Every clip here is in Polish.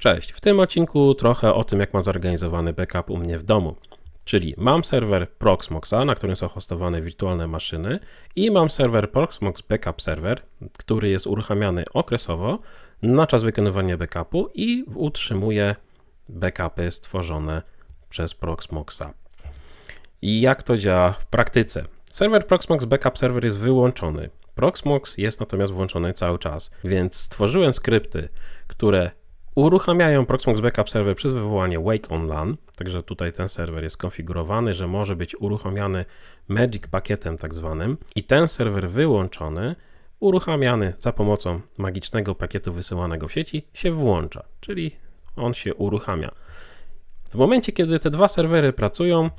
Cześć, w tym odcinku trochę o tym, jak mam zorganizowany backup u mnie w domu. Czyli mam serwer Proxmoxa, na którym są hostowane wirtualne maszyny i mam serwer Proxmox Backup Server, który jest uruchamiany okresowo na czas wykonywania backupu i utrzymuje backupy stworzone przez Proxmoxa. I jak to działa w praktyce? Serwer Proxmox Backup Server jest wyłączony. Proxmox jest natomiast włączony cały czas, więc stworzyłem skrypty, które uruchamiają Proxmox Backup Server przez wywołanie wake on LAN, także tutaj ten serwer jest konfigurowany, że może być uruchamiany Magic pakietem tak zwanym i ten serwer wyłączony, uruchamiany za pomocą magicznego pakietu wysyłanego w sieci się włącza, czyli on się uruchamia. W momencie, kiedy te dwa serwery pracują,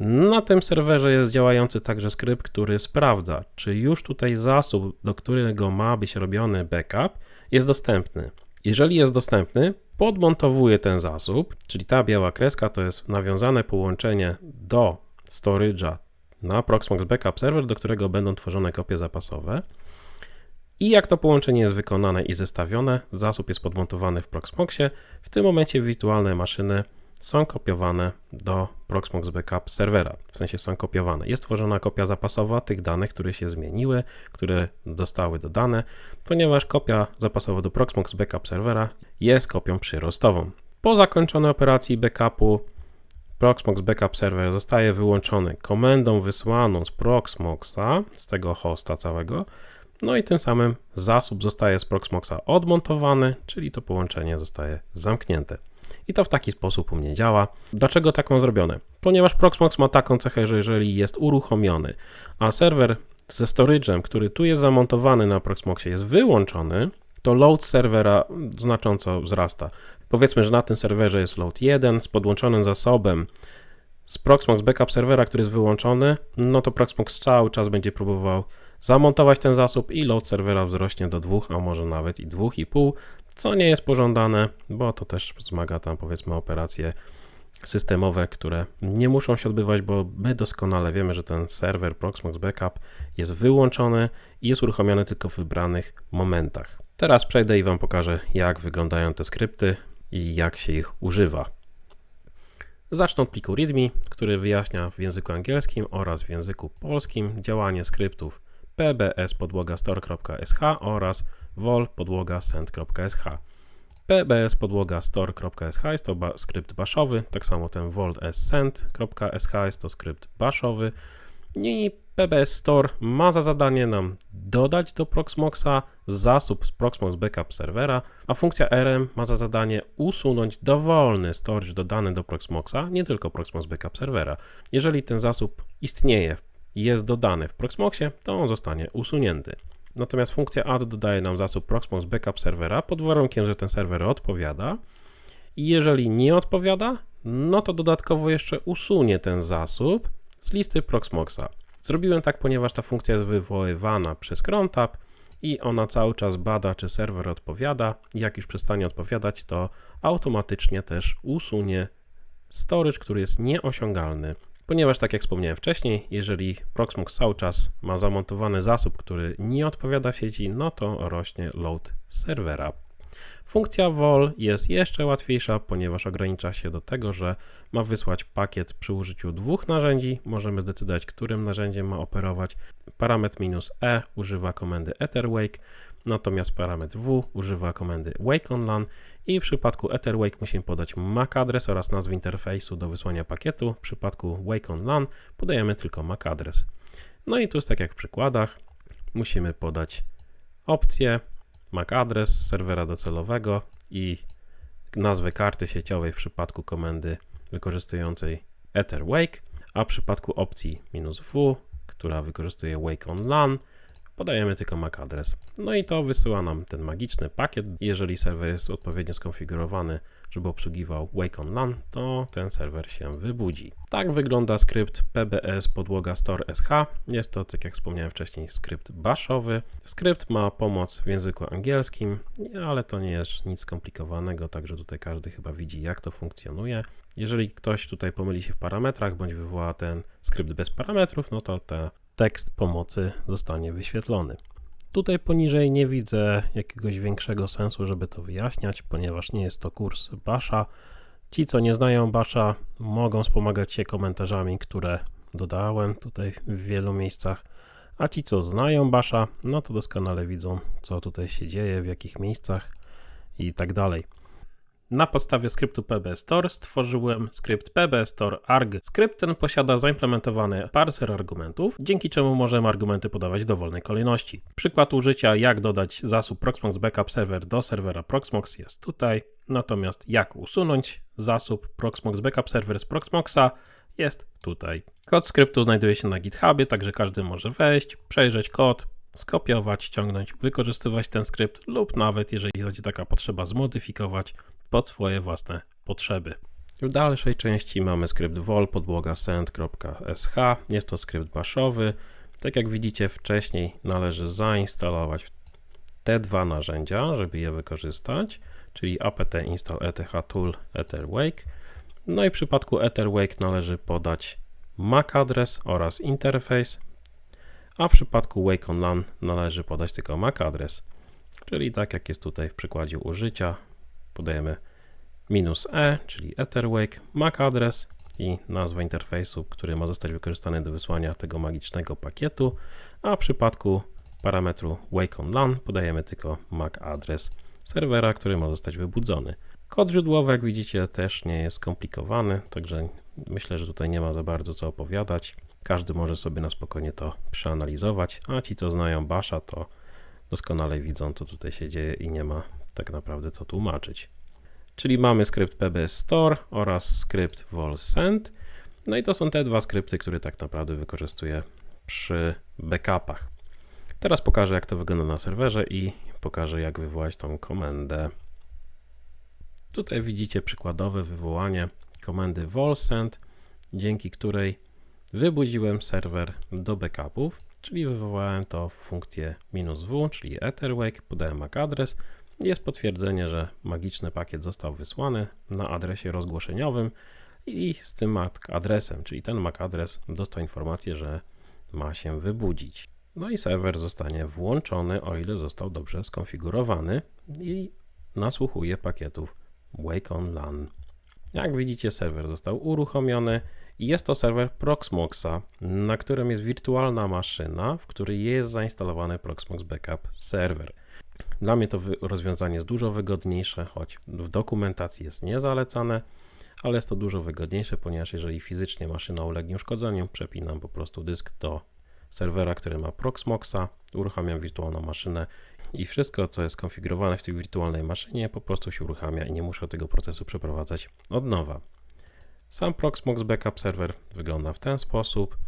na tym serwerze jest działający także skrypt, który sprawdza, czy już tutaj zasób, do którego ma być robiony backup, jest dostępny. Jeżeli jest dostępny, podmontowuje ten zasób, czyli ta biała kreska to jest nawiązane połączenie do storage'a na Proxmox Backup Server, do którego będą tworzone kopie zapasowe. I jak to połączenie jest wykonane i zestawione, zasób jest podmontowany w Proxmoxie. W tym momencie wirtualne maszyny są kopiowane do Proxmox Backup serwera, w sensie są kopiowane. Jest tworzona kopia zapasowa tych danych, które się zmieniły, które zostały dodane, ponieważ kopia zapasowa do Proxmox Backup serwera jest kopią przyrostową. Po zakończonej operacji backupu Proxmox Backup Server zostaje wyłączony komendą wysłaną z Proxmoxa, z tego hosta całego, no i tym samym zasób zostaje z Proxmoxa odmontowany, czyli to połączenie zostaje zamknięte. I to w taki sposób u mnie działa. Dlaczego tak mam zrobione? Ponieważ Proxmox ma taką cechę, że jeżeli jest uruchomiony, a serwer ze storage'em, który tu jest zamontowany na Proxmoxie jest wyłączony, to load serwera znacząco wzrasta. Powiedzmy, że na tym serwerze jest load 1 z podłączonym zasobem z Proxmox backup serwera, który jest wyłączony, no to Proxmox cały czas będzie próbował zamontować ten zasób i load serwera wzrośnie do 2, a może nawet i 2,5, co nie jest pożądane, bo to też wzmaga tam powiedzmy operacje systemowe, które nie muszą się odbywać, bo my doskonale wiemy, że ten serwer Proxmox Backup jest wyłączony i jest uruchomiony tylko w wybranych momentach. Teraz przejdę i Wam pokażę, jak wyglądają te skrypty i jak się ich używa. Zacznę od pliku README, który wyjaśnia w języku angielskim oraz w języku polskim działanie skryptów pbs podłoga store.sh oraz vol podłoga send.sh. pbs podłoga store.sh jest to ba skrypt baszowy, tak samo ten vol send.sh jest to skrypt baszowy i PBS Store ma za zadanie nam dodać do Proxmoxa zasób z Proxmox Backup serwera, a funkcja RM ma za zadanie usunąć dowolny storage dodany do Proxmoxa, nie tylko Proxmox Backup serwera. Jeżeli ten zasób istnieje jest dodany w Proxmoxie, to on zostanie usunięty. Natomiast funkcja add dodaje nam zasób Proxmox Backup serwera pod warunkiem, że ten serwer odpowiada. I jeżeli nie odpowiada, no to dodatkowo jeszcze usunie ten zasób z listy Proxmoxa. Zrobiłem tak, ponieważ ta funkcja jest wywoływana przez crontab i ona cały czas bada, czy serwer odpowiada. Jak już przestanie odpowiadać, to automatycznie też usunie storage, który jest nieosiągalny ponieważ tak jak wspomniałem wcześniej, jeżeli Proxmox cały czas ma zamontowany zasób, który nie odpowiada sieci, no to rośnie load serwera. Funkcja vol jest jeszcze łatwiejsza, ponieważ ogranicza się do tego, że ma wysłać pakiet przy użyciu dwóch narzędzi. Możemy zdecydować, którym narzędziem ma operować. Parametr "-e używa komendy etherwake, natomiast parametr "w" używa komendy wakeOnLAN i w przypadku etherwake musimy podać MAC adres oraz nazwę interfejsu do wysłania pakietu. W przypadku wakeOnLAN podajemy tylko MAC adres. No i tu jest tak jak w przykładach, musimy podać opcję MAC adres serwera docelowego i nazwę karty sieciowej w przypadku komendy wykorzystującej etherwake, a w przypadku opcji "-w, która wykorzystuje wake on LAN, podajemy tylko MAC adres. No i to wysyła nam ten magiczny pakiet. Jeżeli serwer jest odpowiednio skonfigurowany, żeby obsługiwał Wake on LAN, to ten serwer się wybudzi. Tak wygląda skrypt pbs podłoga store sh. Jest to, tak jak wspomniałem wcześniej, skrypt bashowy. Skrypt ma pomoc w języku angielskim, ale to nie jest nic skomplikowanego, także tutaj każdy chyba widzi, jak to funkcjonuje. Jeżeli ktoś tutaj pomyli się w parametrach, bądź wywoła ten skrypt bez parametrów, no to te tekst pomocy zostanie wyświetlony. Tutaj poniżej nie widzę jakiegoś większego sensu, żeby to wyjaśniać, ponieważ nie jest to kurs Basha. Ci, co nie znają Basha, mogą wspomagać się komentarzami, które dodałem tutaj w wielu miejscach. A ci, co znają Basha, no to doskonale widzą, co tutaj się dzieje, w jakich miejscach i tak dalej. Na podstawie skryptu PB Store stworzyłem skrypt PB Store arg. Skrypt ten posiada zaimplementowany parser argumentów, dzięki czemu możemy argumenty podawać w dowolnej kolejności. Przykład użycia, jak dodać zasób Proxmox Backup Server do serwera Proxmox jest tutaj, natomiast jak usunąć zasób Proxmox Backup Server z Proxmoxa jest tutaj. Kod skryptu znajduje się na GitHubie, także każdy może wejść, przejrzeć kod, skopiować, ściągnąć, wykorzystywać ten skrypt lub nawet, jeżeli będzie taka potrzeba, zmodyfikować pod swoje własne potrzeby. W dalszej części mamy skrypt vol podłoga send.sh. Jest to skrypt baszowy. Tak jak widzicie wcześniej należy zainstalować te dwa narzędzia, żeby je wykorzystać, czyli apt install eth tool etherwake. No i w przypadku etherwake należy podać MAC adres oraz interfejs, a w przypadku wake on LAN należy podać tylko MAC adres, czyli tak jak jest tutaj w przykładzie użycia, podajemy minus e, czyli etherwake, MAC adres i nazwa interfejsu, który ma zostać wykorzystany do wysłania tego magicznego pakietu, a w przypadku parametru wake on LAN podajemy tylko MAC adres serwera, który ma zostać wybudzony. Kod źródłowy, jak widzicie, też nie jest skomplikowany, także myślę, że tutaj nie ma za bardzo co opowiadać. Każdy może sobie na spokojnie to przeanalizować, a ci, co znają Basha, to doskonale widzą, co tutaj się dzieje i nie ma tak naprawdę co tłumaczyć. Czyli mamy skrypt PBS Store oraz skrypt vol send. No i to są te dwa skrypty, które tak naprawdę wykorzystuję przy backupach. Teraz pokażę, jak to wygląda na serwerze i pokażę, jak wywołać tą komendę. Tutaj widzicie przykładowe wywołanie komendy vol send, dzięki której wybudziłem serwer do backupów, czyli wywołałem to w funkcję "-w", czyli etherwake, podałem MAC adres, jest potwierdzenie, że magiczny pakiet został wysłany na adresie rozgłoszeniowym i z tym MAC adresem, czyli ten MAC adres dostał informację, że ma się wybudzić. No i serwer zostanie włączony, o ile został dobrze skonfigurowany i nasłuchuje pakietów Wake on LAN. Jak widzicie, serwer został uruchomiony jest to serwer Proxmoxa, na którym jest wirtualna maszyna, w której jest zainstalowany Proxmox Backup Server. Dla mnie to rozwiązanie jest dużo wygodniejsze, choć w dokumentacji jest niezalecane, ale jest to dużo wygodniejsze, ponieważ jeżeli fizycznie maszyna ulegnie uszkodzeniu, przepinam po prostu dysk do serwera, który ma Proxmoxa, uruchamiam wirtualną maszynę i wszystko, co jest konfigurowane w tej wirtualnej maszynie, po prostu się uruchamia i nie muszę tego procesu przeprowadzać od nowa. Sam Proxmox Backup Server wygląda w ten sposób.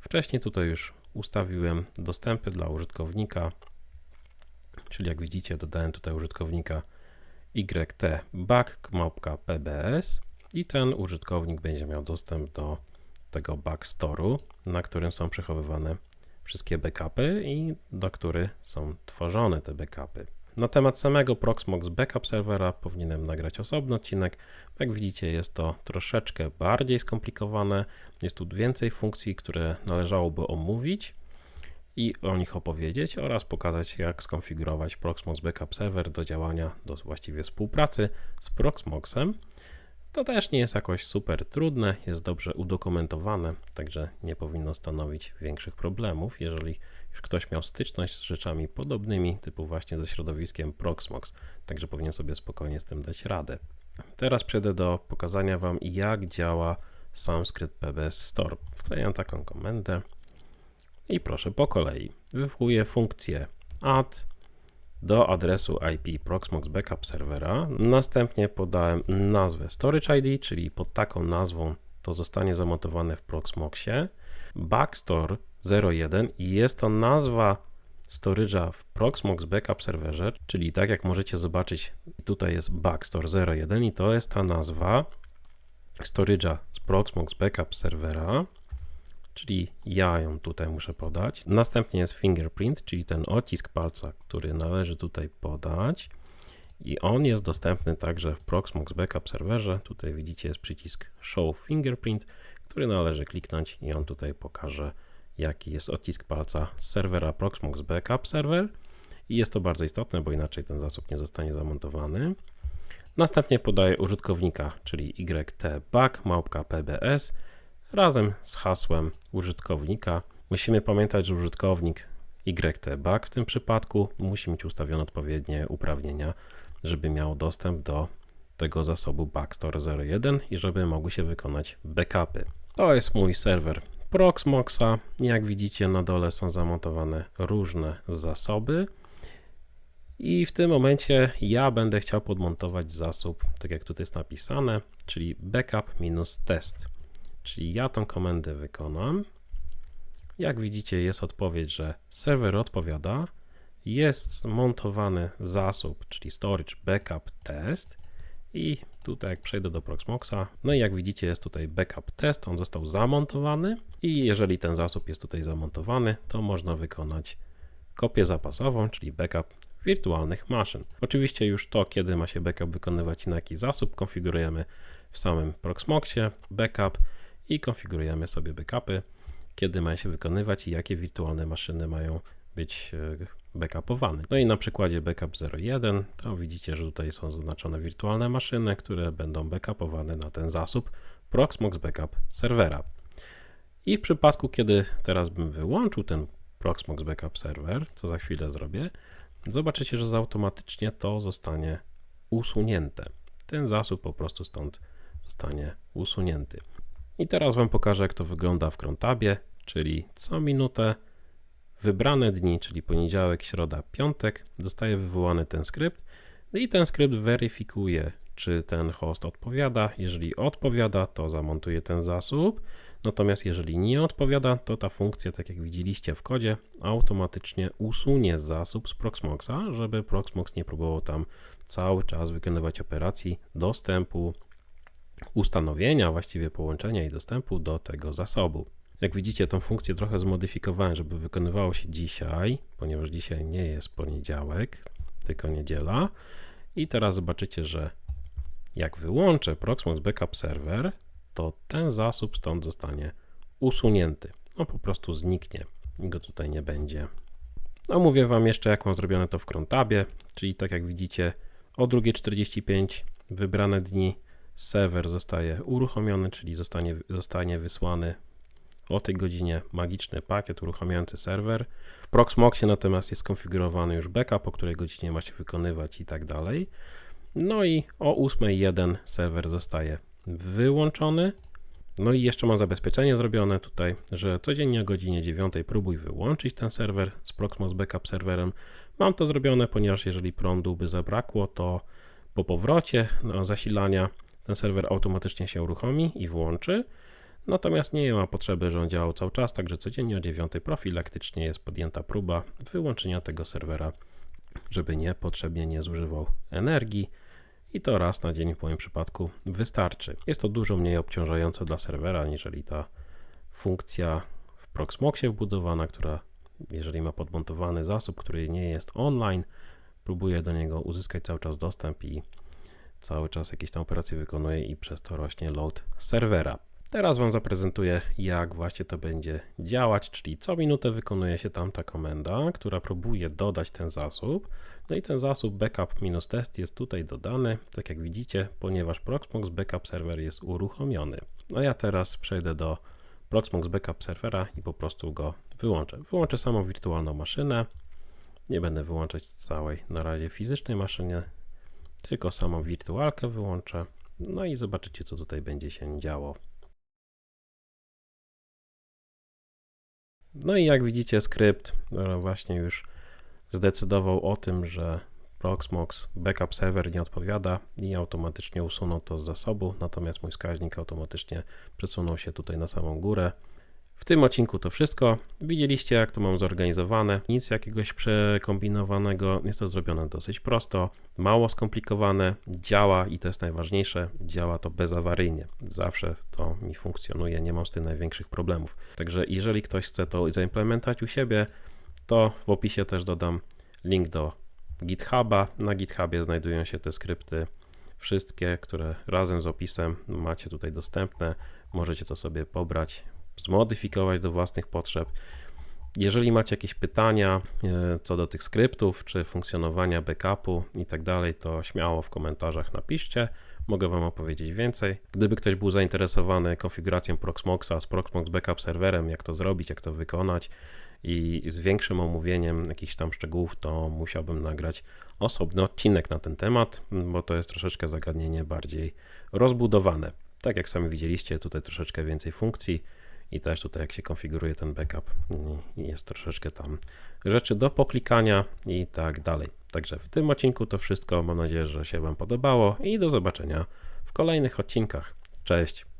Wcześniej tutaj już ustawiłem dostępy dla użytkownika, czyli jak widzicie dodałem tutaj użytkownika yt.back.pbs i ten użytkownik będzie miał dostęp do tego backstore'u, na którym są przechowywane wszystkie backupy i do których są tworzone te backupy. Na temat samego Proxmox Backup Servera powinienem nagrać osobny odcinek. Jak widzicie, jest to troszeczkę bardziej skomplikowane. Jest tu więcej funkcji, które należałoby omówić i o nich opowiedzieć oraz pokazać, jak skonfigurować Proxmox Backup Server do działania, do właściwie współpracy z Proxmoxem. To też nie jest jakoś super trudne, jest dobrze udokumentowane, także nie powinno stanowić większych problemów, jeżeli już ktoś miał styczność z rzeczami podobnymi, typu właśnie ze środowiskiem Proxmox, także powinien sobie spokojnie z tym dać radę. Teraz przejdę do pokazania Wam, jak działa sam skrypt PBS Store. Wklejam taką komendę i proszę po kolei. Wywołuję funkcję add do adresu IP Proxmox Backup Servera. Następnie podałem nazwę Storage ID, czyli pod taką nazwą to zostanie zamontowane w Proxmoxie. Backstore 01 i jest to nazwa storage'a w Proxmox Backup Serverze, czyli tak jak możecie zobaczyć, tutaj jest Backstore 01 i to jest ta nazwa storage'a z Proxmox Backup Servera czyli ja ją tutaj muszę podać. Następnie jest fingerprint, czyli ten odcisk palca, który należy tutaj podać. I on jest dostępny także w Proxmox Backup serwerze. Tutaj widzicie jest przycisk Show Fingerprint, który należy kliknąć i on tutaj pokaże, jaki jest odcisk palca z serwera Proxmox Backup Server i jest to bardzo istotne, bo inaczej ten zasób nie zostanie zamontowany. Następnie podaję użytkownika, czyli ytbug małpka pbs razem z hasłem użytkownika. Musimy pamiętać, że użytkownik ytbug w tym przypadku musi mieć ustawione odpowiednie uprawnienia, żeby miał dostęp do tego zasobu Backstore 01 i żeby mogły się wykonać backupy. To jest mój serwer Proxmoxa. Jak widzicie na dole są zamontowane różne zasoby. I w tym momencie ja będę chciał podmontować zasób, tak jak tutaj jest napisane, czyli backup minus test. Czyli ja tą komendę wykonam. Jak widzicie jest odpowiedź, że serwer odpowiada. Jest zmontowany zasób, czyli storage backup test. I tutaj jak przejdę do Proxmoxa, no i jak widzicie jest tutaj backup test, on został zamontowany i jeżeli ten zasób jest tutaj zamontowany, to można wykonać kopię zapasową, czyli backup wirtualnych maszyn. Oczywiście już to, kiedy ma się backup wykonywać i na jaki zasób, konfigurujemy w samym Proxmoxie backup i konfigurujemy sobie backupy, kiedy ma się wykonywać i jakie wirtualne maszyny mają być e, backupowane. No i na przykładzie backup 01 to widzicie, że tutaj są zaznaczone wirtualne maszyny, które będą backupowane na ten zasób Proxmox Backup serwera. I w przypadku, kiedy teraz bym wyłączył ten Proxmox Backup Server, co za chwilę zrobię, zobaczycie, że automatycznie to zostanie usunięte. Ten zasób po prostu stąd zostanie usunięty. I teraz Wam pokażę, jak to wygląda w Crontabie, czyli co minutę wybrane dni, czyli poniedziałek, środa, piątek, zostaje wywołany ten skrypt no i ten skrypt weryfikuje, czy ten host odpowiada. Jeżeli odpowiada, to zamontuje ten zasób. Natomiast jeżeli nie odpowiada, to ta funkcja, tak jak widzieliście w kodzie, automatycznie usunie zasób z Proxmoxa, żeby Proxmox nie próbował tam cały czas wykonywać operacji dostępu, ustanowienia, właściwie połączenia i dostępu do tego zasobu. Jak widzicie, tą funkcję trochę zmodyfikowałem, żeby wykonywało się dzisiaj, ponieważ dzisiaj nie jest poniedziałek, tylko niedziela. I teraz zobaczycie, że jak wyłączę Proxmox Backup Server, to ten zasób stąd zostanie usunięty. On po prostu zniknie i go tutaj nie będzie. No mówię Wam jeszcze, jak mam zrobione to w Crontabie, czyli tak jak widzicie, o 2.45 wybrane dni serwer zostaje uruchomiony, czyli zostanie, zostanie wysłany o tej godzinie magiczny pakiet uruchamiający serwer. W Proxmoxie natomiast jest skonfigurowany już backup, o której godzinie ma się wykonywać i tak dalej. No i o 8.1 serwer zostaje wyłączony. No i jeszcze mam zabezpieczenie zrobione tutaj, że codziennie o godzinie 9 próbuj wyłączyć ten serwer z Proxmox Backup serwerem. Mam to zrobione, ponieważ jeżeli prądu by zabrakło, to po powrocie no, zasilania ten serwer automatycznie się uruchomi i włączy. Natomiast nie ma potrzeby, że on działał cały czas, także codziennie o 9 profilaktycznie jest podjęta próba wyłączenia tego serwera, żeby niepotrzebnie nie zużywał energii i to raz na dzień w moim przypadku wystarczy. Jest to dużo mniej obciążające dla serwera, aniżeli ta funkcja w Proxmoxie wbudowana, która jeżeli ma podmontowany zasób, który nie jest online, próbuje do niego uzyskać cały czas dostęp i cały czas jakieś tam operacje wykonuje i przez to rośnie load serwera. Teraz Wam zaprezentuję, jak właśnie to będzie działać, czyli co minutę wykonuje się tam ta komenda, która próbuje dodać ten zasób. No i ten zasób backup-test jest tutaj dodany, tak jak widzicie, ponieważ Proxmox Backup Server jest uruchomiony. No ja teraz przejdę do Proxmox Backup Servera i po prostu go wyłączę. Wyłączę samą wirtualną maszynę. Nie będę wyłączać całej na razie fizycznej maszyny, tylko samą wirtualkę wyłączę. No i zobaczycie, co tutaj będzie się działo. No i jak widzicie, skrypt e, właśnie już zdecydował o tym, że Proxmox backup server nie odpowiada i automatycznie usunął to z zasobu, natomiast mój wskaźnik automatycznie przesunął się tutaj na samą górę. W tym odcinku to wszystko. Widzieliście, jak to mam zorganizowane. Nic jakiegoś przekombinowanego. Jest to zrobione dosyć prosto, mało skomplikowane, działa i to jest najważniejsze. Działa to bezawaryjnie. Zawsze to mi funkcjonuje, nie mam z tym największych problemów. Także jeżeli ktoś chce to zaimplementować u siebie, to w opisie też dodam link do GitHuba. Na GitHubie znajdują się te skrypty, wszystkie, które razem z opisem macie tutaj dostępne. Możecie to sobie pobrać, zmodyfikować do własnych potrzeb. Jeżeli macie jakieś pytania e, co do tych skryptów, czy funkcjonowania backupu i tak dalej, to śmiało w komentarzach napiszcie. Mogę Wam opowiedzieć więcej. Gdyby ktoś był zainteresowany konfiguracją Proxmoxa z Proxmox Backup serwerem, jak to zrobić, jak to wykonać i z większym omówieniem jakichś tam szczegółów, to musiałbym nagrać osobny odcinek na ten temat, bo to jest troszeczkę zagadnienie bardziej rozbudowane. Tak jak sami widzieliście, tutaj troszeczkę więcej funkcji i też tutaj jak się konfiguruje ten backup, jest troszeczkę tam rzeczy do poklikania i tak dalej. Także w tym odcinku to wszystko. Mam nadzieję, że się Wam podobało i do zobaczenia w kolejnych odcinkach. Cześć!